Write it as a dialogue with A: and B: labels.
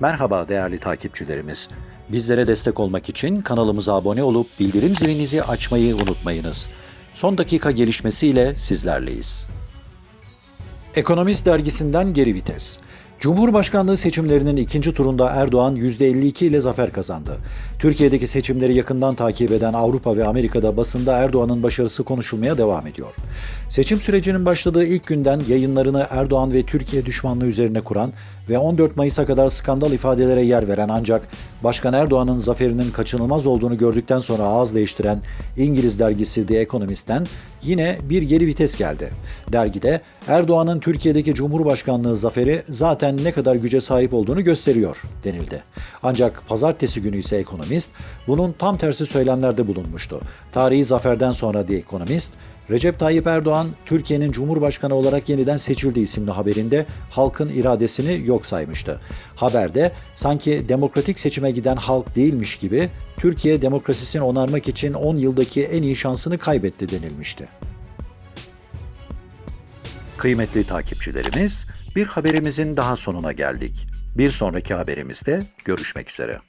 A: Merhaba değerli takipçilerimiz. Bizlere destek olmak için kanalımıza abone olup bildirim zilinizi açmayı unutmayınız. Son dakika gelişmesiyle sizlerleyiz. Ekonomist dergisinden geri vites. Cumhurbaşkanlığı seçimlerinin ikinci turunda Erdoğan %52 ile zafer kazandı. Türkiye'deki seçimleri yakından takip eden Avrupa ve Amerika'da basında Erdoğan'ın başarısı konuşulmaya devam ediyor. Seçim sürecinin başladığı ilk günden yayınlarını Erdoğan ve Türkiye düşmanlığı üzerine kuran ve 14 Mayıs'a kadar skandal ifadelere yer veren ancak Başkan Erdoğan'ın zaferinin kaçınılmaz olduğunu gördükten sonra ağız değiştiren İngiliz dergisi The Economist'ten yine bir geri vites geldi. Dergide Erdoğan'ın Türkiye'deki Cumhurbaşkanlığı zaferi zaten ne kadar güce sahip olduğunu gösteriyor denildi. Ancak pazartesi günü ise Ekonomist bunun tam tersi söylemlerde bulunmuştu. Tarihi zaferden sonra The Economist, Recep Tayyip Erdoğan Türkiye'nin Cumhurbaşkanı olarak yeniden seçildi isimli haberinde halkın iradesini yok saymıştı. Haberde sanki demokratik seçime giden halk değilmiş gibi Türkiye demokrasisini onarmak için 10 yıldaki en iyi şansını kaybetti denilmişti. Kıymetli takipçilerimiz, bir haberimizin daha sonuna geldik. Bir sonraki haberimizde görüşmek üzere.